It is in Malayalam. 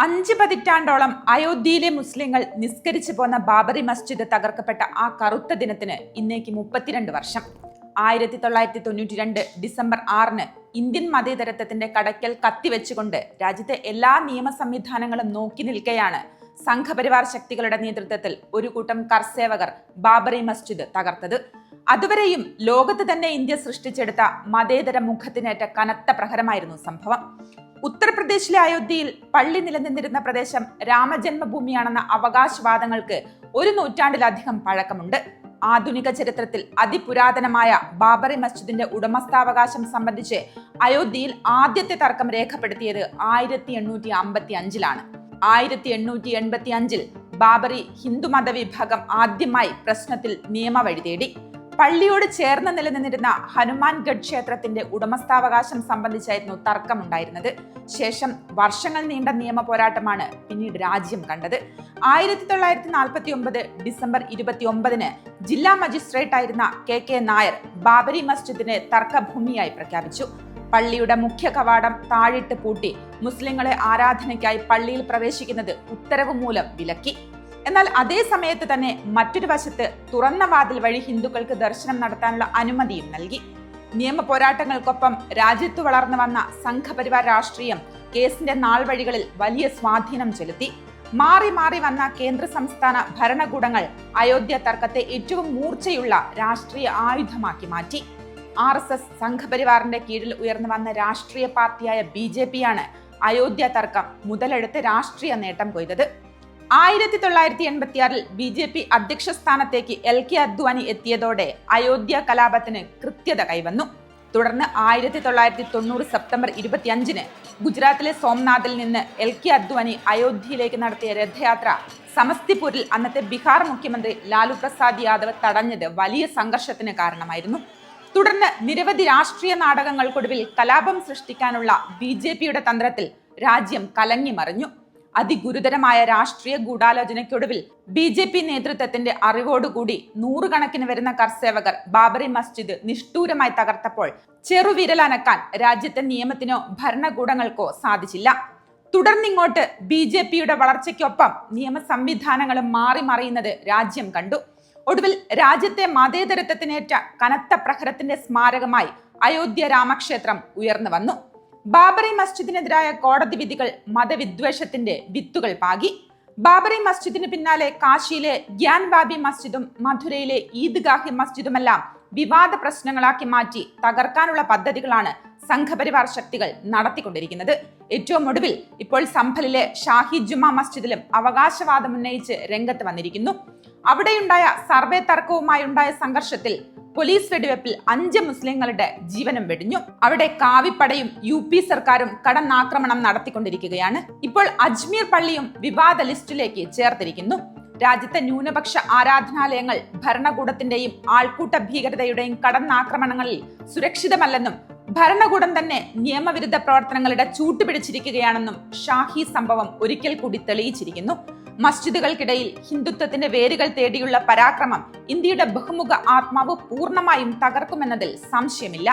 അഞ്ച് പതിറ്റാണ്ടോളം അയോധ്യയിലെ മുസ്ലിങ്ങൾ നിസ്കരിച്ചു പോന്ന ബാബറി മസ്ജിദ് തകർക്കപ്പെട്ട ആ കറുത്ത ദിനത്തിന് ഇന്നേക്ക് മുപ്പത്തിരണ്ട് വർഷം. ആയിരത്തി തൊള്ളായിരത്തി തൊണ്ണൂറ്റി രണ്ട് ഡിസംബർ ആറിന് ഇന്ത്യൻ മതേതരത്വത്തിന്റെ കടയ്ക്കൽ കത്തിവെച്ചുകൊണ്ട് രാജ്യത്തെ എല്ലാ നിയമ സംവിധാനങ്ങളും നോക്കി നിൽക്കെയാണ് സംഘപരിവാർ ശക്തികളുടെ നേതൃത്വത്തിൽ ഒരു കൂട്ടം കർസേവകർ ബാബറി മസ്ജിദ് തകർത്തത്. അതുവരെയും ലോകത്ത് തന്നെ ഇന്ത്യ സൃഷ്ടിച്ചെടുത്ത മതേതര മുഖത്തിനേറ്റ കനത്ത പ്രഹരമായിരുന്നു സംഭവം. ഉത്തർപ്രദേശിലെ അയോധ്യയിൽ പള്ളി നിലനിന്നിരുന്ന പ്രദേശം രാമജന്മഭൂമിയാണെന്ന അവകാശവാദങ്ങൾക്ക് ഒരു നൂറ്റാണ്ടിലധികം പഴക്കമുണ്ട്. ആധുനിക ചരിത്രത്തിൽ അതിപുരാതനമായ ബാബറി മസ്ജിദിന്റെ ഉടമസ്ഥാവകാശം സംബന്ധിച്ച് അയോധ്യയിൽ ആദ്യത്തെ തർക്കം രേഖപ്പെടുത്തിയത് ആയിരത്തി എണ്ണൂറ്റി അമ്പത്തി അഞ്ചിലാണ് ആയിരത്തി എണ്ണൂറ്റി എൺപത്തി അഞ്ചിൽ ബാബറി ഹിന്ദുമത വിഭാഗം ആദ്യമായി പ്രശ്നത്തിൽ നിയമവഴി തേടി. പള്ളിയോട് ചേർന്ന് നിലനിന്നിരുന്ന ഹനുമാൻഗഡ് ക്ഷേത്രത്തിന്റെ ഉടമസ്ഥാവകാശം സംബന്ധിച്ചായിരുന്നു തർക്കമുണ്ടായിരുന്നത്. ശേഷം വർഷങ്ങൾ നീണ്ട നിയമ പോരാട്ടമാണ് പിന്നീട് രാജ്യം കണ്ടത്. ആയിരത്തി തൊള്ളായിരത്തി നാൽപ്പത്തി ഒമ്പത് ഡിസംബർ ഇരുപത്തി ഒമ്പതിന് ജില്ലാ മജിസ്ട്രേറ്റ് ആയിരുന്ന കെ കെ നായർ ബാബരി മസ്ജിദിനെ തർക്കഭൂമിയായി പ്രഖ്യാപിച്ചു. പള്ളിയുടെ മുഖ്യ കവാടം താഴിട്ട് പൂട്ടി മുസ്ലിങ്ങളെ ആരാധനയ്ക്കായി പള്ളിയിൽ പ്രവേശിക്കുന്നത് ഉത്തരവ് മൂലം വിലക്കി. എന്നാൽ അതേ സമയത്ത് തന്നെ മറ്റൊരു വശത്ത് തുറന്ന വാതിൽ വഴി ഹിന്ദുക്കൾക്ക് ദർശനം നടത്താനുള്ള അനുമതിയും നൽകി. നിയമ പോരാട്ടങ്ങൾക്കൊപ്പം രാജ്യത്ത് വളർന്നു വന്ന സംഘപരിവാർ രാഷ്ട്രീയം കേസിന്റെ നാൾ വഴികളിൽ വലിയ സ്വാധീനം ചെലുത്തി. മാറി മാറി വന്ന കേന്ദ്ര സംസ്ഥാന ഭരണകൂടങ്ങൾ അയോധ്യ തർക്കത്തെ ഏറ്റവും മൂർച്ചയുള്ള രാഷ്ട്രീയ ആയുധമാക്കി മാറ്റി. ആർ എസ് എസ് സംഘപരിവാറിന്റെ കീഴിൽ ഉയർന്നു വന്ന രാഷ്ട്രീയ പാർട്ടിയായ ബി ജെ പിയാണ് അയോധ്യ തർക്കം മുതലെടുത്ത് രാഷ്ട്രീയ നേട്ടം കൊയ്തത്. ആയിരത്തി തൊള്ളായിരത്തി എൺപത്തിയാറിൽ ബി ജെ പി അധ്യക്ഷ സ്ഥാനത്തേക്ക് എൽ കെ അദ്വാനി എത്തിയതോടെ അയോധ്യ കലാപത്തിന് കൃത്യത കൈവന്നു. തുടർന്ന് ആയിരത്തി തൊള്ളായിരത്തി തൊണ്ണൂറ് സെപ്റ്റംബർ ഇരുപത്തിയഞ്ചിന് ഗുജറാത്തിലെ സോംനാഥിൽ നിന്ന് എൽ കെ അദ്വാനി അയോധ്യയിലേക്ക് നടത്തിയ രഥയാത്ര സമസ്തിപൂരിൽ അന്നത്തെ ബീഹാർ മുഖ്യമന്ത്രി ലാലു പ്രസാദ് യാദവ് തടഞ്ഞത് വലിയ സംഘർഷത്തിന് കാരണമായിരുന്നു. തുടർന്ന് നിരവധി രാഷ്ട്രീയ നാടകങ്ങൾക്കൊടുവിൽ കലാപം സൃഷ്ടിക്കാനുള്ള ബി തന്ത്രത്തിൽ രാജ്യം കലങ്ങി മറിഞ്ഞു അതിഗുരുതരമായ രാഷ്ട്രീയ ഗൂഢാലോചനയ്ക്കൊടുവിൽ ബി ജെ പി നേതൃത്വത്തിന്റെ അറിവോടുകൂടി നൂറുകണക്കിന് വരുന്ന കർസേവകർ ബാബറി മസ്ജിദ് നിഷ്ഠൂരമായി തകർത്തപ്പോൾ ചെറുവിരലനക്കാൻ രാജ്യത്തെ നിയമത്തിനോ ഭരണകൂടങ്ങൾക്കോ സാധിച്ചില്ല. തുടർന്നിങ്ങോട്ട് ബി ജെ പിയുടെ വളർച്ചയ്ക്കൊപ്പം നിയമ സംവിധാനങ്ങളും മാറി മറിയുന്നത് രാജ്യം കണ്ടു. ഒടുവിൽ രാജ്യത്തെ മതേതരത്വത്തിനേറ്റ കനത്ത പ്രഹരത്തിന്റെ സ്മാരകമായി അയോധ്യ രാമക്ഷേത്രം ഉയർന്നു വന്നു. ബാബറി മസ്ജിദിനെതിരായ കോടതി വിധികൾ മതവിദ്വേഷത്തിന്റെ വിത്തുകൾ പാകി. ബാബറി മസ്ജിദിന് പിന്നാലെ കാശിയിലെ ഗ്യാൻ ബാബി മസ്ജിദും മധുരയിലെ ഈദ്ഗാഹി മസ്ജിദുമെല്ലാം വിവാദ പ്രശ്നങ്ങളാക്കി മാറ്റി തകർക്കാനുള്ള പദ്ധതികളാണ് സംഘപരിവാർ ശക്തികൾ നടത്തിക്കൊണ്ടിരിക്കുന്നത്. ഏറ്റവും ഒടുവിൽ ഇപ്പോൾ സംഭലിലെ ഷാഹി ജുമാ മസ്ജിദിലും അവകാശവാദം ഉന്നയിച്ച് രംഗത്ത് വന്നിരിക്കുന്നു. അവിടെയുണ്ടായ സർവേ തർക്കവുമായി ഉണ്ടായ സംഘർഷത്തിൽ പോലീസ് വെടിവെപ്പിൽ അഞ്ച് മുസ്ലിങ്ങളുടെ ജീവനും വെടിഞ്ഞു. അവിടെ കാവിപ്പടയും യു പി സർക്കാരും കടന്നാക്രമണം നടത്തിക്കൊണ്ടിരിക്കുകയാണ്. ഇപ്പോൾ അജ്മീർ പള്ളിയും വിവാദ ലിസ്റ്റിലേക്ക് ചേർത്തിരിക്കുന്നു. രാജ്യത്തെ ന്യൂനപക്ഷ ആരാധനാലയങ്ങൾ ഭരണകൂടത്തിന്റെയും ആൾക്കൂട്ട ഭീകരതയുടെയും കടന്നാക്രമണങ്ങളിൽ സുരക്ഷിതമല്ലെന്നും ഭരണകൂടം തന്നെ നിയമവിരുദ്ധ പ്രവർത്തനങ്ങളുടെ ചൂട്ടുപിടിച്ചിരിക്കുകയാണെന്നും ഷാഹി സംഭവം ഒരിക്കൽ കൂടി തെളിയിച്ചിരിക്കുന്നു. മസ്ജിദുകൾക്കിടയിൽ ഹിന്ദുത്വത്തിന്റെ വേരുകൾ തേടിയുള്ള പരാക്രമം ഇന്ത്യയുടെ ബഹുമുഖ ആത്മാവ് പൂർണമായും തകർക്കുമെന്നതിൽ സംശയമില്ല.